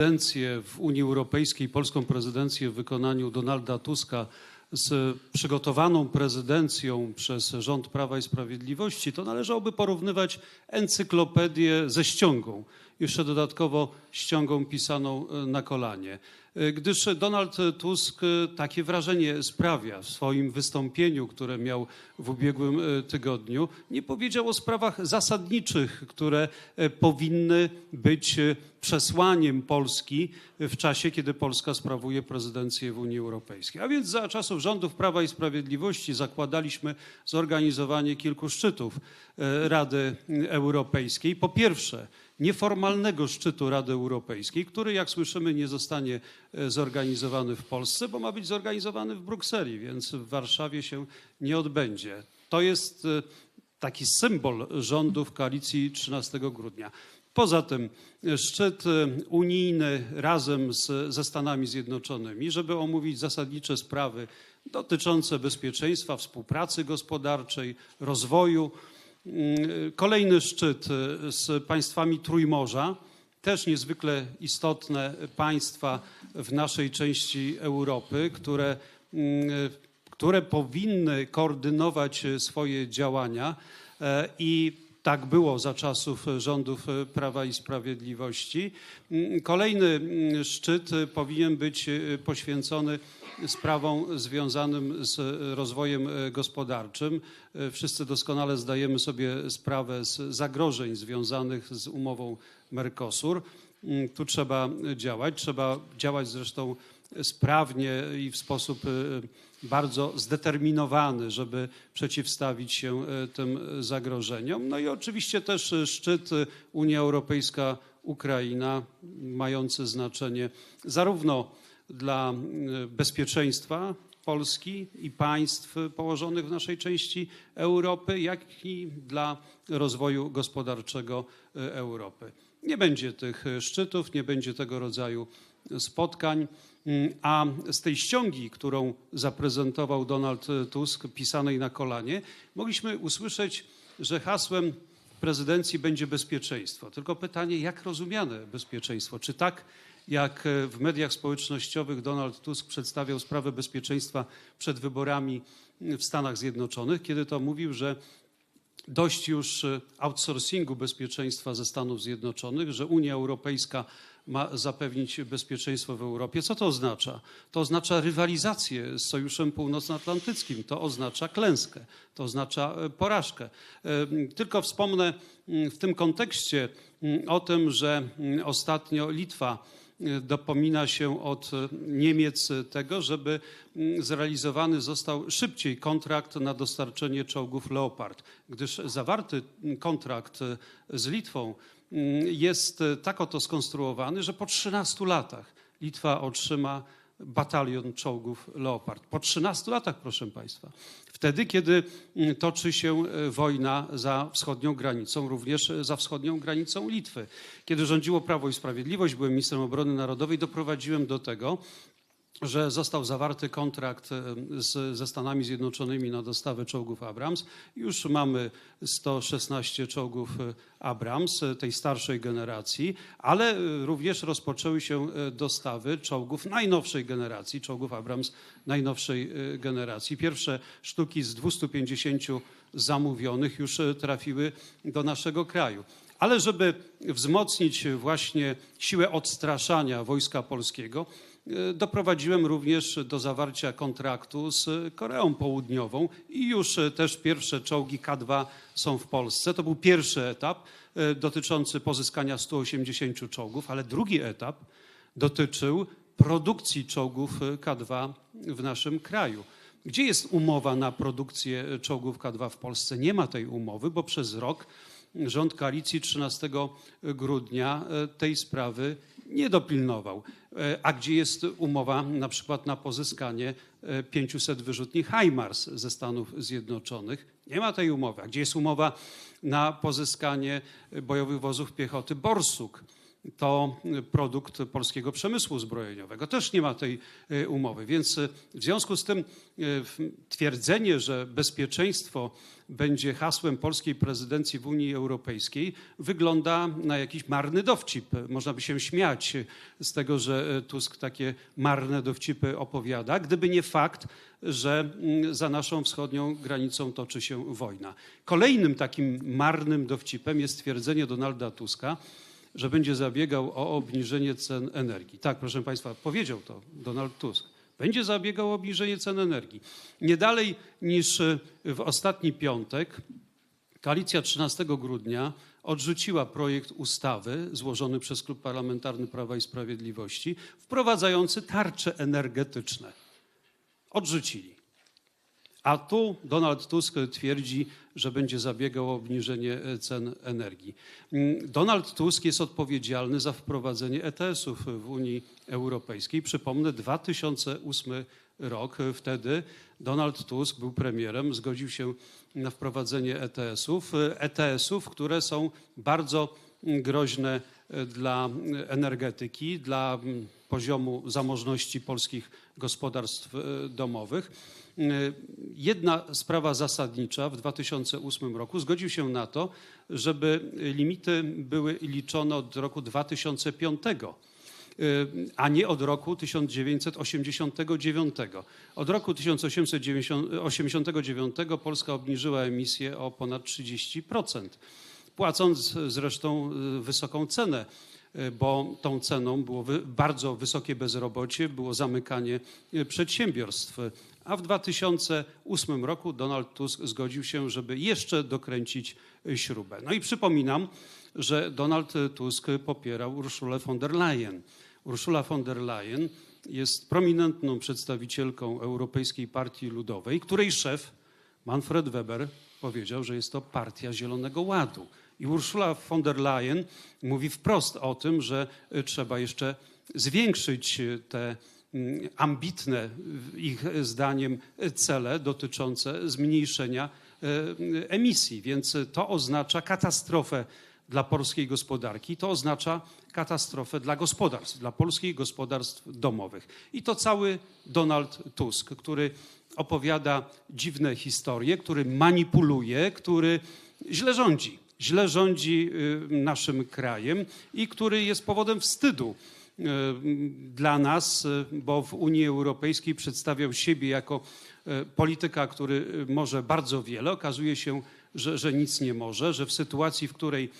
prezydencję w Unii Europejskiej, polską prezydencję w wykonaniu Donalda Tuska z przygotowaną prezydencją przez rząd Prawa i Sprawiedliwości, to należałoby porównywać encyklopedię ze ściągą, jeszcze dodatkowo ściągą pisaną e, na kolanie. E, Gdyż Donald Tusk e, takie wrażenie sprawia w swoim wystąpieniu, które miał w ubiegłym tygodniu, nie powiedział o sprawach zasadniczych, które powinny być przesłaniem Polski w czasie, kiedy Polska sprawuje prezydencję w Unii Europejskiej. A więc za czasów rządów Prawa i Sprawiedliwości zakładaliśmy zorganizowanie kilku szczytów Rady Europejskiej. Po pierwsze, nieformalnego szczytu Rady Europejskiej, który, jak słyszymy, nie zostanie e, zorganizowany w Polsce, bo ma być zorganizowany w Brukseli, więc w Warszawie się nie odbędzie. To jest e, taki symbol rządów koalicji 13 grudnia. Poza tym e, szczyt unijny razem z, ze Stanami Zjednoczonymi, żeby omówić zasadnicze sprawy dotyczące bezpieczeństwa, współpracy gospodarczej, rozwoju. Mm, Kolejny szczyt e, z państwami Trójmorza, też niezwykle istotne państwa w naszej części Europy, które, mm, które powinny koordynować swoje działania e, i tak było za czasów rządów e, Prawa i Sprawiedliwości. Mm, Kolejny mm, szczyt e, powinien być e, poświęcony sprawom związanym z rozwojem gospodarczym. Wszyscy doskonale zdajemy sobie sprawę z zagrożeń związanych z umową Mercosur. Mm, Tu trzeba działać. Trzeba działać zresztą sprawnie i w sposób e, bardzo zdeterminowany, żeby przeciwstawić się e, tym zagrożeniom. No i oczywiście też szczyt Unia Europejska-Ukraina, mający znaczenie zarówno dla bezpieczeństwa Polski i państw położonych w naszej części Europy, jak i dla rozwoju gospodarczego Europy. Nie będzie tych e, szczytów, nie będzie tego rodzaju spotkań, Mm, a z tej ściągi, którą zaprezentował Donald Tusk, pisanej na kolanie, mogliśmy usłyszeć, że hasłem prezydencji będzie bezpieczeństwo. Tylko pytanie, jak rozumiane bezpieczeństwo? Czy tak, jak w mediach społecznościowych Donald Tusk przedstawiał sprawę bezpieczeństwa przed wyborami w Stanach Zjednoczonych, kiedy to mówił, że dość już e, outsourcingu bezpieczeństwa ze Stanów Zjednoczonych, że Unia Europejska ma zapewnić bezpieczeństwo w Europie. Co to oznacza? To oznacza rywalizację z Sojuszem Północnoatlantyckim, to oznacza klęskę, to oznacza e, porażkę. E, Tylko wspomnę w tym kontekście o tym, że ostatnio Litwa dopomina się od Niemiec tego, żeby mm, zrealizowany został szybciej kontrakt na dostarczenie czołgów Leopard, gdyż zawarty mm, kontrakt z Litwą mm, jest tak oto skonstruowany, że po 13 latach Litwa otrzyma batalion czołgów Leopard. Po 13 latach, proszę Państwa. Wtedy, kiedy mm, toczy się e, wojna za wschodnią granicą, również e, za wschodnią granicą Litwy. Kiedy rządziło Prawo i Sprawiedliwość, byłem ministrem obrony narodowej, doprowadziłem do tego, że został zawarty kontrakt e, z, ze Stanami Zjednoczonymi na dostawę czołgów Abrams. Już mamy 116 czołgów e, Abrams e, tej starszej generacji, ale również rozpoczęły się dostawy czołgów najnowszej generacji, czołgów Abrams najnowszej generacji. Pierwsze sztuki z 250 zamówionych już trafiły do naszego kraju. Ale żeby wzmocnić właśnie siłę odstraszania wojska polskiego, doprowadziłem również do zawarcia kontraktu z Koreą Południową i już e, też pierwsze czołgi K2 są w Polsce. To był pierwszy etap e, dotyczący pozyskania 180 czołgów, ale drugi etap dotyczył produkcji czołgów e, K2 w naszym kraju. Gdzie jest umowa na produkcję e, czołgów K2 w Polsce? Nie ma tej umowy, bo przez rok rząd koalicji 13 grudnia e, tej sprawy nie dopilnował. E, A gdzie jest umowa na przykład na pozyskanie e, 500 wyrzutni HIMARS ze Stanów Zjednoczonych? Nie ma tej umowy. A gdzie jest umowa na pozyskanie bojowych wozów piechoty Borsuk? To produkt polskiego przemysłu zbrojeniowego. Też nie ma tej y, umowy. Więc y, w związku z tym w- twierdzenie, że bezpieczeństwo będzie hasłem polskiej prezydencji w Unii Europejskiej, wygląda na jakiś marny dowcip. Można by się śmiać z tego, że Tusk takie marne dowcipy opowiada, gdyby nie fakt, że mm, za naszą wschodnią granicą toczy się wojna. Kolejnym takim marnym dowcipem jest stwierdzenie Donalda Tuska, że będzie zabiegał o obniżenie cen energii. Tak, proszę Państwa, powiedział to Donald Tusk. Będzie zabiegał o obniżenie cen energii. Nie dalej niż y, w ostatni piątek Koalicja 13 grudnia odrzuciła projekt ustawy złożony przez Klub Parlamentarny Prawa i Sprawiedliwości wprowadzający tarcze energetyczne. Odrzucili. A tu Donald Tusk twierdzi, że będzie zabiegał o obniżenie e, cen energii. Mm, Donald Tusk jest odpowiedzialny za wprowadzenie ETS-ów w Unii Europejskiej. Przypomnę, 2008 rok. Wtedy Donald Tusk był premierem, zgodził się na wprowadzenie ETS-ów. ETS-ów, które są bardzo mm, groźne e, dla energetyki, dla mm, poziomu zamożności polskich gospodarstw e, domowych. E, Jedna sprawa zasadnicza w 2008 roku zgodził się na to, żeby limity były liczone od roku 2005 a nie od roku 1989. Od roku 1889 Polska obniżyła emisję o ponad 30%, płacąc zresztą wysoką cenę, bo tą ceną było bardzo wysokie bezrobocie, było zamykanie y, przedsiębiorstw. A w 2008 roku Donald Tusk zgodził się, żeby jeszcze dokręcić y, śrubę. No i przypominam, że Donald Tusk popierał Urszulę von der Leyen. Ursula von der Leyen jest prominentną przedstawicielką Europejskiej Partii Ludowej, której szef Manfred Weber powiedział, że jest to partia Zielonego Ładu. I Ursula von der Leyen mówi wprost o tym, że y, trzeba jeszcze zwiększyć y, te mm, ambitne, w ich zdaniem, y, cele dotyczące zmniejszenia y, emisji. Więc y, to oznacza katastrofę dla polskiej gospodarki, to oznacza katastrofę dla gospodarstw, dla polskich gospodarstw domowych. I to cały Donald Tusk, który opowiada dziwne historie, który manipuluje, który źle rządzi. Źle rządzi y, naszym krajem i który jest powodem wstydu y, dla nas, y, bo w Unii Europejskiej przedstawiał siebie jako polityka, który może bardzo wiele. Okazuje się, że, że nic nie może, że w sytuacji, w której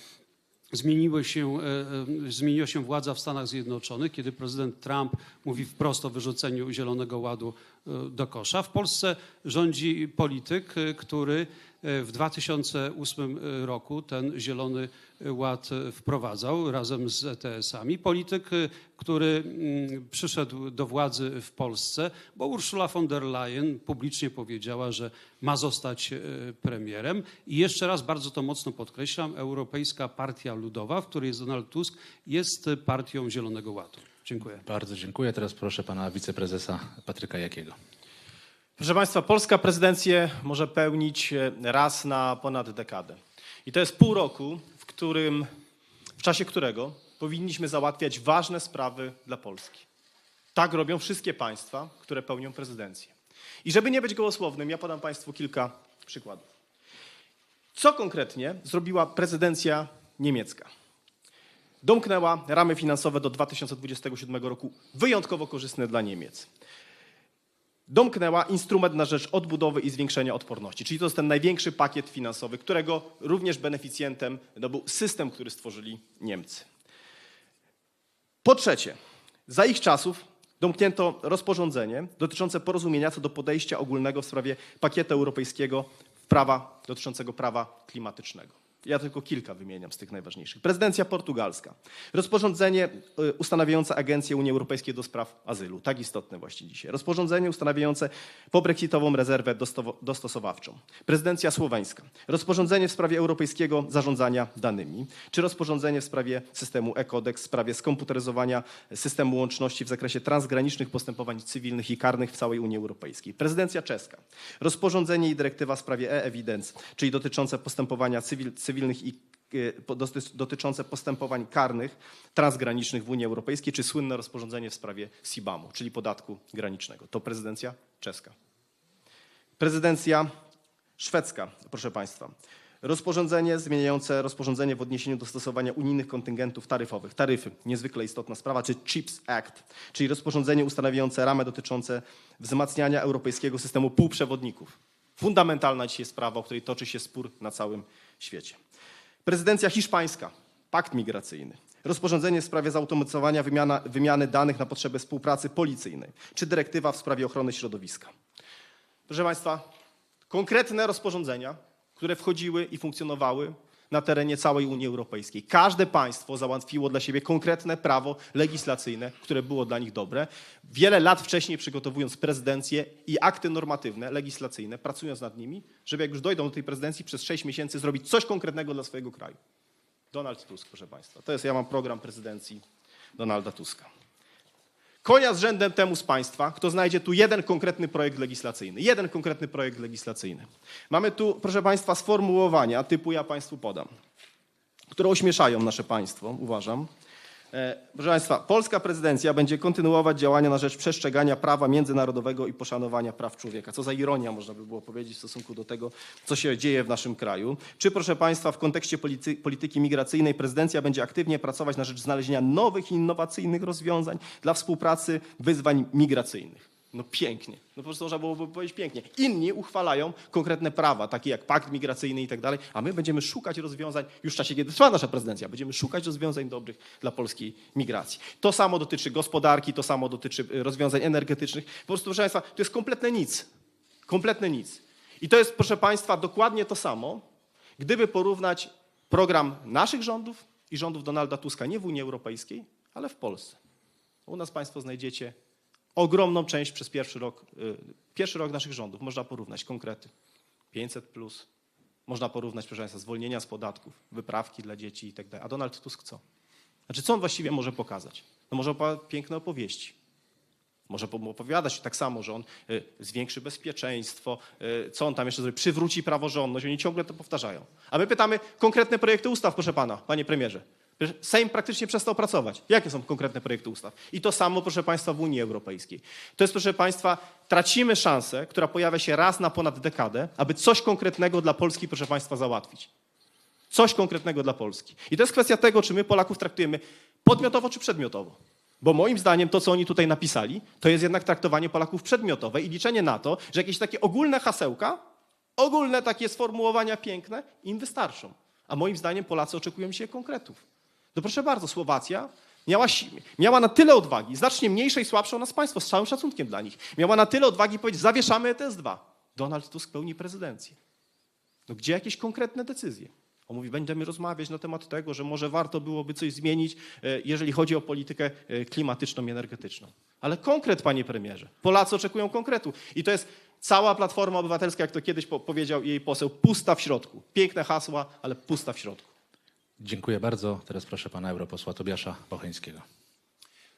Zmieniły się, zmieniła się władza w Stanach Zjednoczonych, kiedy prezydent Trump mówi wprost o wyrzuceniu Zielonego Ładu do kosza. W Polsce rządzi polityk, który w 2008 roku ten Zielony Ład e, wprowadzał razem z ETS-ami. Polityk, e, który mm, przyszedł do władzy w Polsce, bo Ursula von der Leyen publicznie powiedziała, że ma zostać e, premierem. I jeszcze raz bardzo to mocno podkreślam, Europejska Partia Ludowa, w której jest Donald Tusk, jest partią Zielonego Ładu. Dziękuję. Bardzo dziękuję. Teraz proszę pana wiceprezesa Patryka Jakiego. Proszę Państwa, polska prezydencję może pełnić e, raz na ponad dekadę. I to jest pół roku, w którym, w czasie którego powinniśmy załatwiać ważne sprawy dla Polski. Tak robią wszystkie państwa, które pełnią prezydencję. I żeby nie być gołosłownym, ja podam Państwu kilka przykładów. Co konkretnie zrobiła prezydencja niemiecka? Domknęła ramy finansowe do 2027 roku wyjątkowo korzystne dla Niemiec domknęła instrument na rzecz odbudowy i zwiększenia odporności. Czyli to jest ten największy pakiet finansowy, którego również beneficjentem no, był system, który stworzyli Niemcy. Po trzecie, za ich czasów domknięto rozporządzenie dotyczące porozumienia co do podejścia ogólnego w sprawie pakietu europejskiego prawa dotyczącego prawa klimatycznego. Ja tylko kilka wymieniam z tych najważniejszych. Prezydencja portugalska. Rozporządzenie y, ustanawiające Agencję Unii Europejskiej do spraw azylu. Tak istotne właśnie dzisiaj. Rozporządzenie ustanawiające pobrexitową rezerwę dostosowawczą. Prezydencja słoweńska. Rozporządzenie w sprawie europejskiego zarządzania danymi. Czy rozporządzenie w sprawie systemu e-kodeks, w sprawie skomputeryzowania systemu łączności w zakresie transgranicznych postępowań cywilnych i karnych w całej Unii Europejskiej. Prezydencja czeska. Rozporządzenie i dyrektywa w sprawie e-evidence, czyli dotyczące postępowania cywil, cywilnych i e, dotyczące postępowań karnych transgranicznych w Unii Europejskiej, czy słynne rozporządzenie w sprawie SIBAM-u, czyli podatku granicznego. To prezydencja czeska. Prezydencja szwedzka, proszę Państwa. Rozporządzenie zmieniające rozporządzenie w odniesieniu do stosowania unijnych kontyngentów taryfowych. Taryfy, niezwykle istotna sprawa, czy CHIPS Act, czyli rozporządzenie ustanawiające ramy dotyczące wzmacniania europejskiego systemu półprzewodników. Fundamentalna dzisiaj sprawa, o której toczy się spór na całym świecie. Prezydencja hiszpańska, pakt migracyjny. Rozporządzenie w sprawie zautomatyzowania wymiana, wymiany danych na potrzeby współpracy policyjnej, czy dyrektywa w sprawie ochrony środowiska. Proszę Państwa, konkretne rozporządzenia, które wchodziły i funkcjonowały na terenie całej Unii Europejskiej. Każde państwo załatwiło dla siebie konkretne prawo legislacyjne, które było dla nich dobre. Wiele lat wcześniej przygotowując prezydencję i akty normatywne, legislacyjne, pracując nad nimi, żeby jak już dojdą do tej prezydencji przez sześć miesięcy zrobić coś konkretnego dla swojego kraju. Donald Tusk, proszę Państwa. To jest, ja mam program prezydencji Donalda Tuska. Konia z rzędem temu z Państwa, kto znajdzie tu jeden konkretny projekt legislacyjny. Jeden konkretny projekt legislacyjny. Mamy tu, proszę Państwa, sformułowania typu ja Państwu podam, które ośmieszają nasze państwo, uważam. E, Proszę Państwa, polska prezydencja będzie kontynuować działania na rzecz przestrzegania prawa międzynarodowego i poszanowania praw człowieka. Co za ironia, można by było powiedzieć, w stosunku do tego, co się dzieje w naszym kraju. Czy, proszę Państwa, w kontekście policy, polityki migracyjnej prezydencja będzie aktywnie pracować na rzecz znalezienia nowych, innowacyjnych rozwiązań dla współpracy wyzwań migracyjnych? No pięknie. No po prostu można byłoby powiedzieć pięknie. Inni uchwalają konkretne prawa, takie jak pakt migracyjny i tak dalej, a my będziemy szukać rozwiązań już w czasie, kiedy trwa nasza prezydencja. Będziemy szukać rozwiązań dobrych dla polskiej migracji. To samo dotyczy gospodarki, to samo dotyczy y, rozwiązań energetycznych. Po prostu, proszę Państwa, to jest kompletne nic. Kompletne nic. I to jest, proszę Państwa, dokładnie to samo, gdyby porównać program naszych rządów i rządów Donalda Tuska nie w Unii Europejskiej, ale w Polsce. U nas Państwo znajdziecie ogromną część przez pierwszy rok, y, pierwszy rok naszych rządów. Można porównać konkrety. 500 plus. Można porównać, proszę Państwa, zwolnienia z podatków, wyprawki dla dzieci i tak dalej. A Donald Tusk co? Znaczy, co on właściwie może pokazać? No może piękne opowieści. Może po- opowiadać tak samo, że on y, zwiększy bezpieczeństwo, y, co on tam jeszcze zrobi, przywróci praworządność. Oni ciągle to powtarzają. A my pytamy konkretne projekty ustaw, proszę pana, panie premierze. Sejm praktycznie przestał pracować. Jakie są konkretne projekty ustaw? I to samo, proszę państwa, w Unii Europejskiej. To jest, proszę państwa, tracimy szansę, która pojawia się raz na ponad dekadę, aby coś konkretnego dla Polski, proszę państwa, załatwić. Coś konkretnego dla Polski. I to jest kwestia tego, czy my Polaków traktujemy podmiotowo czy przedmiotowo. Bo moim zdaniem to, co oni tutaj napisali, to jest jednak traktowanie Polaków przedmiotowe i liczenie na to, że jakieś takie ogólne hasełka, ogólne takie sformułowania piękne im wystarczą. A moim zdaniem Polacy oczekują się konkretów. No proszę bardzo, Słowacja miała, miała na tyle odwagi, znacznie mniejsze i słabsze nas państwo, z całym szacunkiem dla nich, miała na tyle odwagi powiedzieć, zawieszamy ETS-2. Donald Tusk pełni prezydencję. No gdzie jakieś konkretne decyzje? On mówi, będziemy rozmawiać na temat tego, że może warto byłoby coś zmienić, e, jeżeli chodzi o politykę e, klimatyczną i energetyczną. Ale konkret, panie premierze. Polacy oczekują konkretu. I to jest cała Platforma Obywatelska, jak to kiedyś po- powiedział jej poseł, pusta w środku. Piękne hasła, ale pusta w środku. Dziękuję bardzo. Teraz proszę pana europosła Tobiasza Bocheńskiego.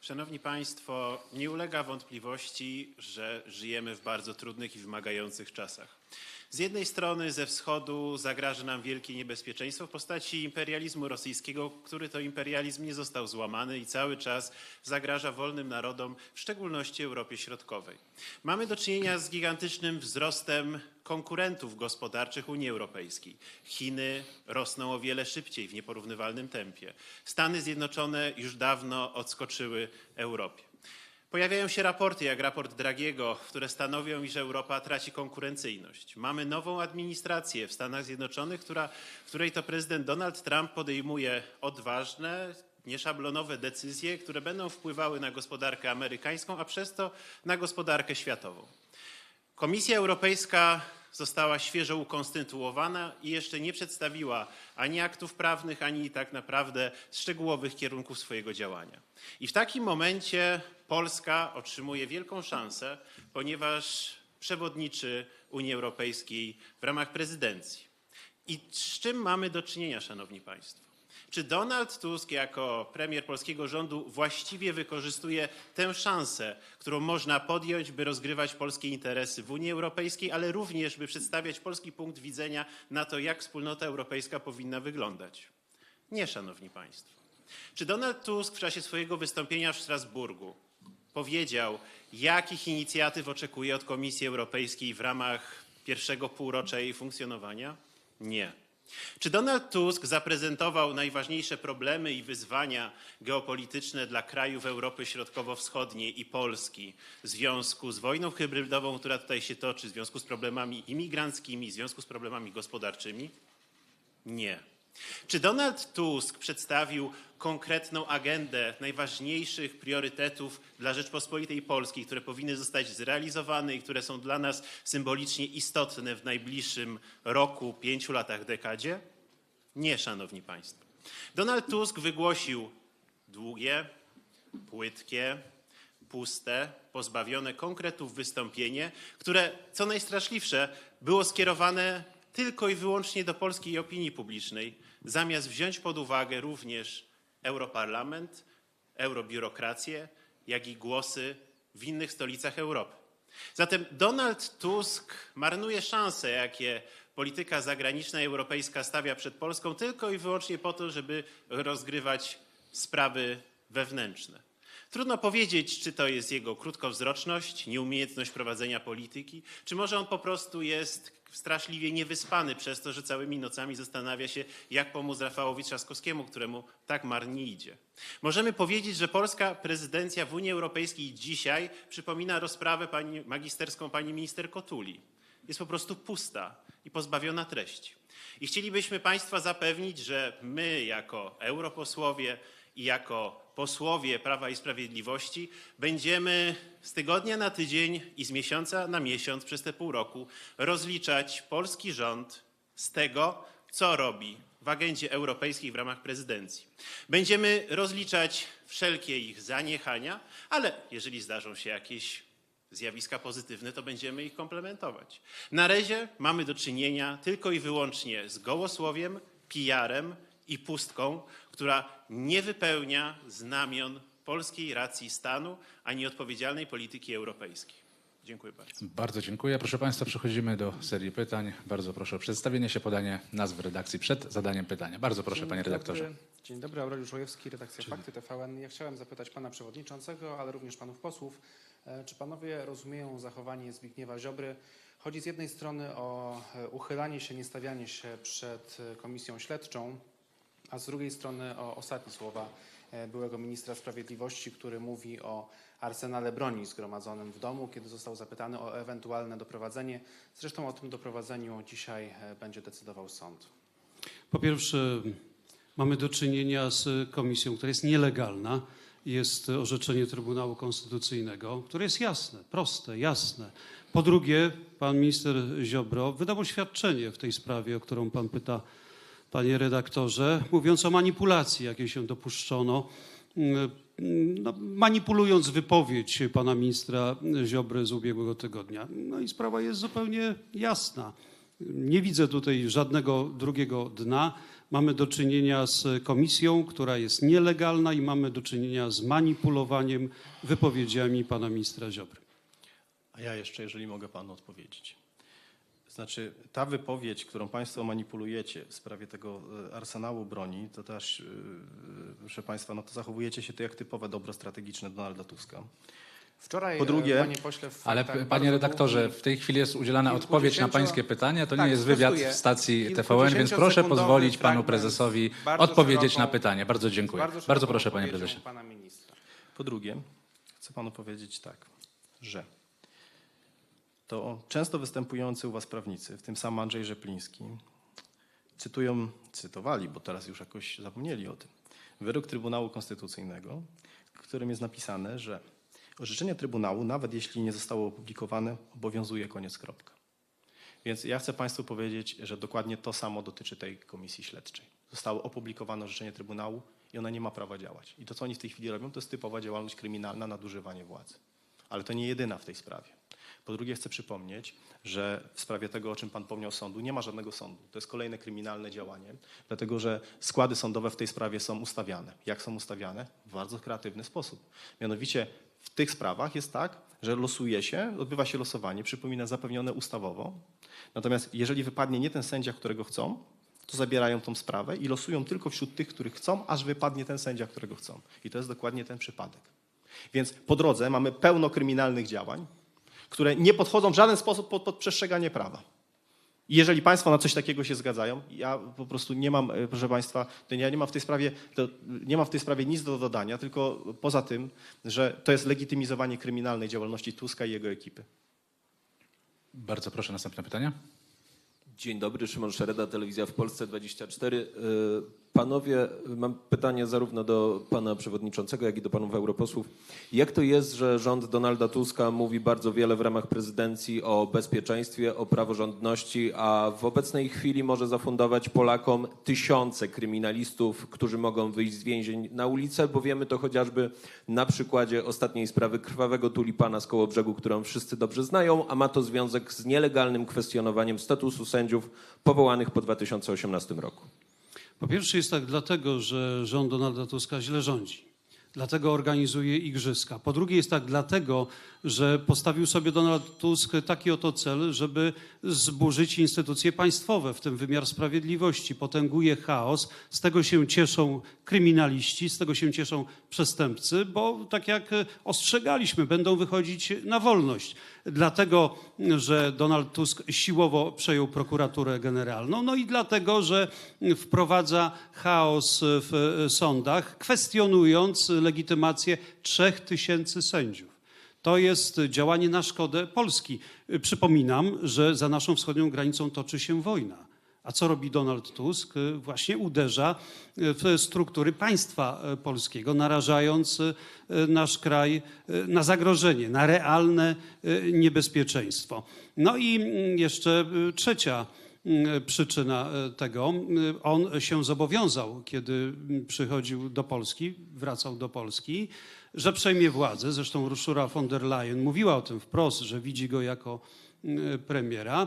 Szanowni Państwo, nie ulega wątpliwości, że żyjemy w bardzo trudnych i wymagających czasach. Z jednej strony ze wschodu zagraża nam wielkie niebezpieczeństwo w postaci imperializmu rosyjskiego, który to imperializm nie został złamany i cały czas zagraża wolnym narodom, w szczególności Europie Środkowej. Mamy do czynienia z gigantycznym wzrostem konkurentów gospodarczych Unii Europejskiej. Chiny rosną o wiele szybciej, w nieporównywalnym tempie. Stany Zjednoczone już dawno odskoczyły Europie. Pojawiają się raporty, jak raport Dragiego, które stanowią, iż Europa traci konkurencyjność. Mamy nową administrację w Stanach Zjednoczonych, która, której to prezydent Donald Trump podejmuje odważne, nieszablonowe decyzje, które będą wpływały na gospodarkę amerykańską, a przez to na gospodarkę światową. Komisja Europejska została świeżo ukonstytuowana i jeszcze nie przedstawiła ani aktów prawnych, ani tak naprawdę szczegółowych kierunków swojego działania. I w takim momencie Polska otrzymuje wielką szansę, ponieważ przewodniczy Unii Europejskiej w ramach prezydencji. I z czym mamy do czynienia, Szanowni Państwo? Czy Donald Tusk jako premier polskiego rządu właściwie wykorzystuje tę szansę, którą można podjąć, by rozgrywać polskie interesy w Unii Europejskiej, ale również by przedstawiać polski punkt widzenia na to, jak wspólnota europejska powinna wyglądać? Nie, szanowni państwo. Czy Donald Tusk w czasie swojego wystąpienia w Strasburgu powiedział, jakich inicjatyw oczekuje od Komisji Europejskiej w ramach pierwszego półrocza jej funkcjonowania? Nie. Czy Donald Tusk zaprezentował najważniejsze problemy i wyzwania geopolityczne dla krajów Europy Środkowo-Wschodniej i Polski w związku z wojną hybrydową, która tutaj się toczy, w związku z problemami imigranckimi, w związku z problemami gospodarczymi? Nie. Czy Donald Tusk przedstawił konkretną agendę najważniejszych priorytetów dla Rzeczpospolitej Polskiej, które powinny zostać zrealizowane i które są dla nas symbolicznie istotne w najbliższym roku, pięciu latach, dekadzie? Nie, szanowni państwo. Donald Tusk wygłosił długie, płytkie, puste, pozbawione konkretów wystąpienie, które, co najstraszliwsze, było skierowane tylko i wyłącznie do polskiej opinii publicznej, zamiast wziąć pod uwagę również Europarlament, eurobiurokrację, jak i głosy w innych stolicach Europy. Zatem Donald Tusk marnuje szanse, jakie polityka zagraniczna europejska stawia przed Polską, tylko i wyłącznie po to, żeby rozgrywać sprawy wewnętrzne. Trudno powiedzieć, czy to jest jego krótkowzroczność, nieumiejętność prowadzenia polityki, czy może on po prostu jest straszliwie niewyspany przez to, że całymi nocami zastanawia się, jak pomóc Rafałowi Trzaskowskiemu, któremu tak marnie idzie. Możemy powiedzieć, że polska prezydencja w Unii Europejskiej dzisiaj przypomina rozprawę pani, magisterską pani minister Kotuli. Jest po prostu pusta i pozbawiona treści. I chcielibyśmy Państwa zapewnić, że my jako europosłowie i jako posłowie Prawa i Sprawiedliwości będziemy z tygodnia na tydzień i z miesiąca na miesiąc przez te pół roku rozliczać polski rząd z tego, co robi w agendzie europejskiej w ramach prezydencji. Będziemy rozliczać wszelkie ich zaniechania, ale jeżeli zdarzą się jakieś zjawiska pozytywne, to będziemy ich komplementować. Na razie mamy do czynienia tylko i wyłącznie z gołosłowiem, PR-em i pustką, która nie wypełnia znamion polskiej racji stanu ani odpowiedzialnej polityki europejskiej. Dziękuję bardzo. Bardzo dziękuję. Proszę Państwa, przechodzimy do serii pytań. Bardzo proszę o przedstawienie się, podanie nazw redakcji przed zadaniem pytania. Bardzo proszę, Dzień panie dobry. redaktorze. Dzień dobry, Aureliusz Łojewski, redakcja Fakty TVN. Ja chciałem zapytać pana przewodniczącego, ale również panów posłów, e, czy panowie rozumieją zachowanie Zbigniewa Ziobry? Chodzi z jednej strony o e, uchylanie się, niestawianie się przed e, komisją śledczą, a z drugiej strony o ostatnie słowa e, byłego ministra sprawiedliwości, który mówi o arsenale broni zgromadzonym w domu, kiedy został zapytany o ewentualne doprowadzenie. Zresztą o tym doprowadzeniu dzisiaj e, będzie decydował sąd. Po pierwsze, mamy do czynienia z komisją, która jest nielegalna. Jest orzeczenie Trybunału Konstytucyjnego, które jest jasne, proste, jasne. Po drugie, pan minister Ziobro wydał oświadczenie w tej sprawie, o którą pan pyta, panie redaktorze, mówiąc o manipulacji, jakiej się dopuszczono, mm, no, manipulując wypowiedź pana ministra Ziobry z ubiegłego tygodnia. No i sprawa jest zupełnie jasna. Nie widzę tutaj żadnego drugiego dna. Mamy do czynienia z komisją, która jest nielegalna i mamy do czynienia z manipulowaniem wypowiedziami pana ministra Ziobry. A ja jeszcze, jeżeli mogę panu odpowiedzieć. Znaczy, ta wypowiedź, którą państwo manipulujecie w sprawie tego e, arsenału broni, to też, e, proszę państwa, no to zachowujecie się to jak typowe dobro strategiczne Donalda Tuska. Wczoraj, Po drugie- e, panie pośle, w Ale panie redaktorze, w tej chwili jest udzielana odpowiedź na pańskie pytanie. To Tak, nie jest wywiad w stacji TVN, więc proszę pozwolić panu prezesowi odpowiedzieć na szeroką- pytanie. Bardzo dziękuję. Bardzo, Bardzo proszę, panie prezesie. Pana ministra. Po drugie, chcę panu powiedzieć tak, że to często występujący u was prawnicy, w tym sam Andrzej Rzepliński, cytują, cytowali, bo teraz już jakoś zapomnieli o tym, wyrok Trybunału Konstytucyjnego, w którym jest napisane, że orzeczenie Trybunału, nawet jeśli nie zostało opublikowane, obowiązuje koniec kropka. Więc ja chcę Państwu powiedzieć, że dokładnie to samo dotyczy tej komisji śledczej. Zostało opublikowane orzeczenie Trybunału i ona nie ma prawa działać. I to, co oni w tej chwili robią, to jest typowa działalność kryminalna, nadużywanie władzy. Ale to nie jedyna w tej sprawie. Po drugie, chcę przypomnieć, że w sprawie tego, o czym Pan pomniał sądu, nie ma żadnego sądu. To jest kolejne kryminalne działanie, dlatego że składy sądowe w tej sprawie są ustawiane. Jak są ustawiane? W bardzo kreatywny sposób. Mianowicie w tych sprawach jest tak, że losuje się, odbywa się losowanie, przypomina zapewnione ustawowo. Natomiast jeżeli wypadnie nie ten sędzia, którego chcą, to zabierają tą sprawę i losują tylko wśród tych, których chcą, aż wypadnie ten sędzia, którego chcą. I to jest dokładnie ten przypadek. Więc po drodze mamy pełno kryminalnych działań, które nie podchodzą w żaden sposób pod, pod przestrzeganie prawa. I jeżeli Państwo na coś takiego się zgadzają, ja po prostu nie mam, e, proszę Państwa, to ja nie mam w tej sprawie, to nie mam w tej sprawie nic do dodania, tylko poza tym, że to jest legitymizowanie kryminalnej działalności Tuska i jego ekipy. Bardzo proszę, następne pytanie. Dzień dobry, Szymon Szereda, Telewizja w Polsce 24. Panowie, mam pytanie zarówno do pana przewodniczącego, jak i do panów europosłów. Jak to jest, że rząd Donalda Tuska mówi bardzo wiele w ramach prezydencji o bezpieczeństwie, o praworządności, a w obecnej chwili może zafundować Polakom tysiące kryminalistów, którzy mogą wyjść z więzień na ulicę, bo wiemy to chociażby na przykładzie ostatniej sprawy krwawego tulipana z Kołobrzegu, którą wszyscy dobrze znają, a ma to związek z nielegalnym kwestionowaniem statusu sędziów powołanych po 2018 roku. Po pierwsze jest tak dlatego, że rząd Donalda Tuska źle rządzi. Dlatego organizuje igrzyska. Po drugie jest tak dlatego, że postawił sobie Donald Tusk taki oto cel, żeby zburzyć instytucje państwowe, w tym wymiar sprawiedliwości. Potęguje chaos. Z tego się cieszą kryminaliści, z tego się cieszą przestępcy, bo tak jak ostrzegaliśmy, będą wychodzić na wolność. Dlatego, że Donald Tusk siłowo przejął prokuraturę generalną, no i dlatego, że wprowadza chaos w sądach, kwestionując legitymację trzech tysięcy sędziów. To jest działanie na szkodę Polski. Przypominam, że za naszą wschodnią granicą toczy się wojna. A co robi Donald Tusk? Właśnie uderza w struktury państwa polskiego, narażając nasz kraj na zagrożenie, na realne niebezpieczeństwo. No i jeszcze trzecia przyczyna tego. On się zobowiązał, kiedy przychodził do Polski, wracał do Polski, że przejmie władzę. Zresztą Ursula von der Leyen mówiła o tym wprost, że widzi go jako premiera,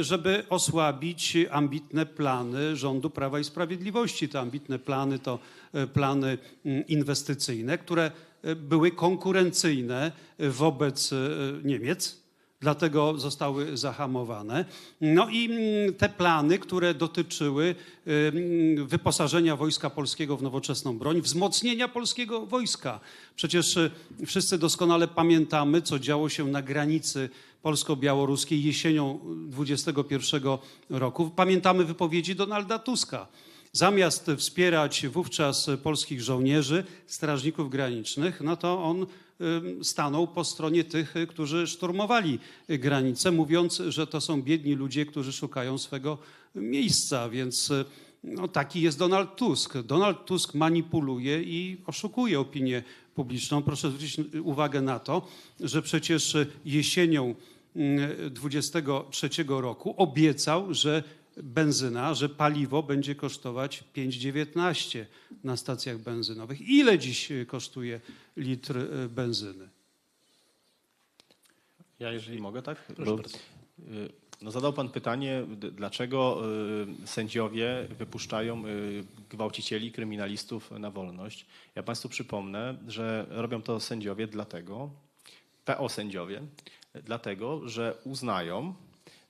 żeby osłabić ambitne plany rządu Prawa i Sprawiedliwości. Te ambitne plany to plany inwestycyjne, które były konkurencyjne wobec Niemiec, dlatego zostały zahamowane. No i te plany, które dotyczyły wyposażenia Wojska Polskiego w nowoczesną broń, wzmocnienia polskiego wojska. Przecież wszyscy doskonale pamiętamy, co działo się na granicy polsko-białoruskiej jesienią 21 roku. Pamiętamy wypowiedzi Donalda Tuska. Zamiast wspierać wówczas polskich żołnierzy, strażników granicznych, no to on stanął po stronie tych, którzy szturmowali granicę, mówiąc, że to są biedni ludzie, którzy szukają swego miejsca. Więc no, taki jest Donald Tusk. Donald Tusk manipuluje i oszukuje opinię publiczną. Proszę zwrócić uwagę na to, że przecież jesienią 23 roku obiecał, że benzyna, że paliwo będzie kosztować 5,19 na stacjach benzynowych. Ile dziś kosztuje litr benzyny? Ja, jeżeli mogę, tak? Proszę Bo, bardzo. y, No zadał Pan pytanie, dlaczego y, sędziowie wypuszczają y, gwałcicieli, kryminalistów na wolność. Ja Państwu przypomnę, że robią to sędziowie dlatego, PO sędziowie, dlatego, że uznają,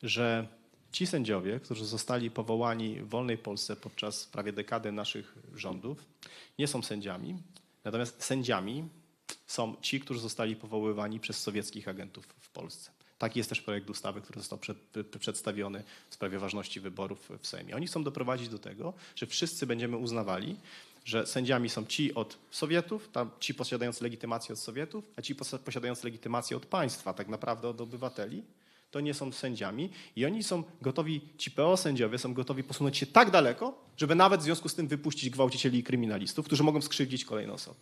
że ci sędziowie, którzy zostali powołani w wolnej Polsce podczas prawie dekady naszych rządów, nie są sędziami, natomiast sędziami są ci, którzy zostali powoływani przez sowieckich agentów w Polsce. Taki jest też projekt ustawy, który został przed, przedstawiony w sprawie ważności wyborów w Sejmie. Oni chcą doprowadzić do tego, że wszyscy będziemy uznawali, że sędziami są ci od Sowietów, tam ci posiadający legitymację od Sowietów, a ci pos- posiadający legitymację od państwa, tak naprawdę od obywateli, to nie są sędziami i oni są gotowi, ci PO sędziowie są gotowi posunąć się tak daleko, żeby nawet w związku z tym wypuścić gwałcicieli i kryminalistów, którzy mogą skrzywdzić kolejne osoby.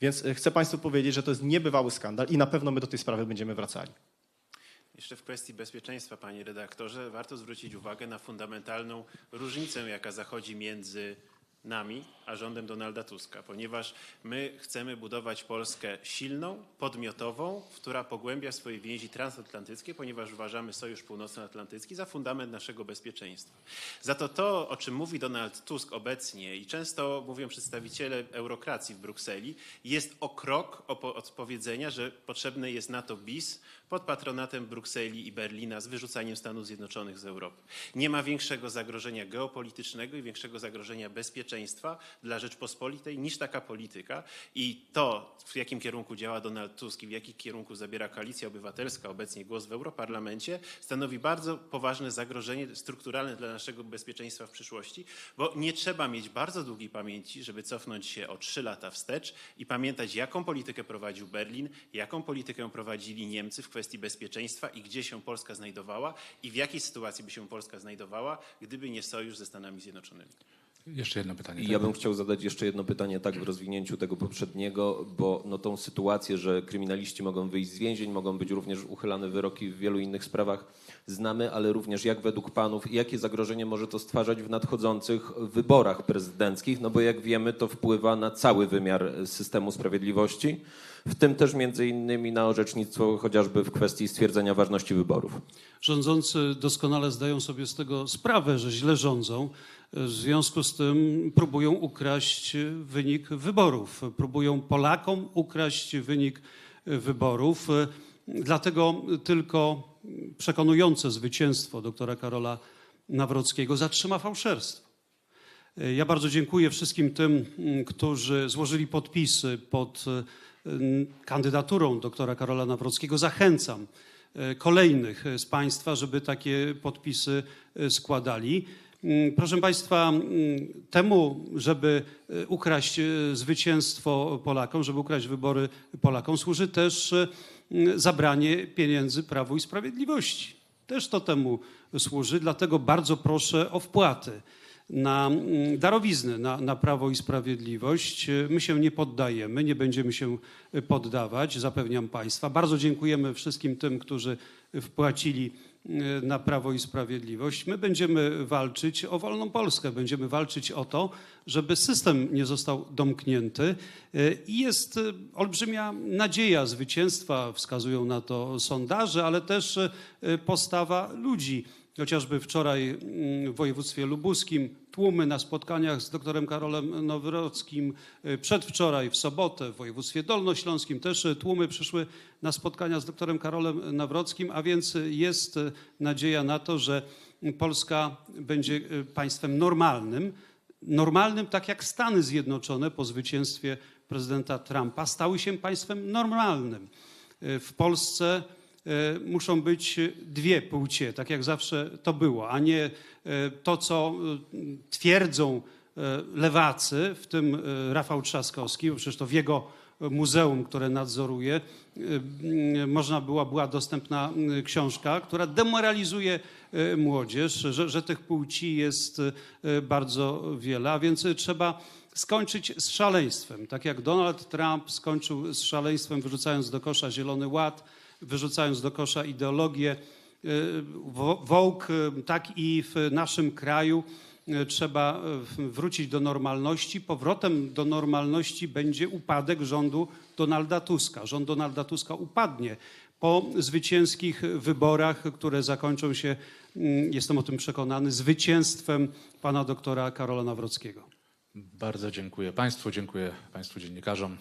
Więc e, chcę Państwu powiedzieć, że to jest niebywały skandal i na pewno my do tej sprawy będziemy wracali. Jeszcze w kwestii bezpieczeństwa, panie redaktorze, warto zwrócić uwagę na fundamentalną różnicę, jaka zachodzi między nami, a rządem Donalda Tuska, ponieważ my chcemy budować Polskę silną, podmiotową, która pogłębia swoje więzi transatlantyckie, ponieważ uważamy Sojusz Północnoatlantycki za fundament naszego bezpieczeństwa. Za to to, o czym mówi Donald Tusk obecnie i często mówią przedstawiciele eurokracji w Brukseli, jest o krok od powiedzenia, że potrzebne jest NATO bis pod patronatem Brukseli i Berlina z wyrzucaniem Stanów Zjednoczonych z Europy. Nie ma większego zagrożenia geopolitycznego i większego zagrożenia bezpieczeństwa dla Rzeczpospolitej niż taka polityka i to, w jakim kierunku działa Donald Tusk i w jakim kierunku zabiera Koalicja Obywatelska, obecnie głos w Europarlamencie, stanowi bardzo poważne zagrożenie strukturalne dla naszego bezpieczeństwa w przyszłości, bo nie trzeba mieć bardzo długiej pamięci, żeby cofnąć się o trzy lata wstecz i pamiętać, jaką politykę prowadził Berlin, jaką politykę prowadzili Niemcy w kwestii bezpieczeństwa i gdzie się Polska znajdowała i w jakiej sytuacji by się Polska znajdowała, gdyby nie sojusz ze Stanami Zjednoczonymi. Jeszcze jedno pytanie. I ja bym chciał zadać jeszcze jedno pytanie, tak w rozwinięciu tego poprzedniego, bo no, tą sytuację, że kryminaliści mogą wyjść z więzień, mogą być również uchylane wyroki w wielu innych sprawach, znamy, ale również jak według panów, jakie zagrożenie może to stwarzać w nadchodzących wyborach prezydenckich, no bo jak wiemy, to wpływa na cały wymiar systemu sprawiedliwości, w tym też między innymi na orzecznictwo chociażby w kwestii stwierdzenia ważności wyborów. Rządzący doskonale zdają sobie z tego sprawę, że źle rządzą. W związku z tym próbują ukraść wynik wyborów. Próbują Polakom ukraść wynik wyborów. Dlatego tylko przekonujące zwycięstwo doktora Karola Nawrockiego zatrzyma fałszerstwo. Ja bardzo dziękuję wszystkim tym, którzy złożyli podpisy pod mm, kandydaturą doktora Karola Nawrockiego. Zachęcam e, kolejnych z Państwa, żeby takie podpisy e, składali. Mm, Proszę Państwa, mm, temu, żeby e, ukraść e, zwycięstwo Polakom, żeby ukraść wybory Polakom, służy też e, zabranie pieniędzy Prawu i Sprawiedliwości. Też to temu służy, dlatego bardzo proszę o wpłaty na mm, darowizny na, na Prawo i Sprawiedliwość. My się nie poddajemy, nie będziemy się poddawać, zapewniam Państwa. Bardzo dziękujemy wszystkim tym, którzy wpłacili na Prawo i Sprawiedliwość. My będziemy walczyć o wolną Polskę, będziemy walczyć o to, żeby system nie został domknięty. Y, I jest y, olbrzymia nadzieja zwycięstwa, wskazują na to sondaże, ale też y, postawa ludzi. Chociażby wczoraj mm, w województwie lubuskim tłumy na spotkaniach z doktorem Karolem Nawrockim, y, przedwczoraj w sobotę w województwie dolnośląskim też y, tłumy przyszły na spotkania z doktorem Karolem Nawrockim, a więc y, jest nadzieja na to, że Polska będzie państwem normalnym, normalnym tak jak Stany Zjednoczone po zwycięstwie prezydenta Trumpa stały się państwem normalnym. W Polsce muszą być dwie płcie, tak jak zawsze to było, a nie e, to, co e, twierdzą e, lewacy, w tym e, Rafał Trzaskowski, bo przecież to w jego muzeum, które nadzoruje, e, można była, była dostępna książka, która demoralizuje e, młodzież, że, że tych płci jest e, bardzo wiele, a więc trzeba skończyć z szaleństwem. Tak jak Donald Trump skończył z szaleństwem, wyrzucając do kosza Zielony Ład, wyrzucając do kosza ideologię y, wo- wołk, y, tak i w naszym kraju y, trzeba wrócić do normalności. Powrotem do normalności będzie upadek rządu Donalda Tuska. Rząd Donalda Tuska upadnie po zwycięskich wyborach, które zakończą się, jestem o tym przekonany, zwycięstwem pana doktora Karola Nawrockiego. Bardzo dziękuję Państwu, dziękuję Państwu dziennikarzom.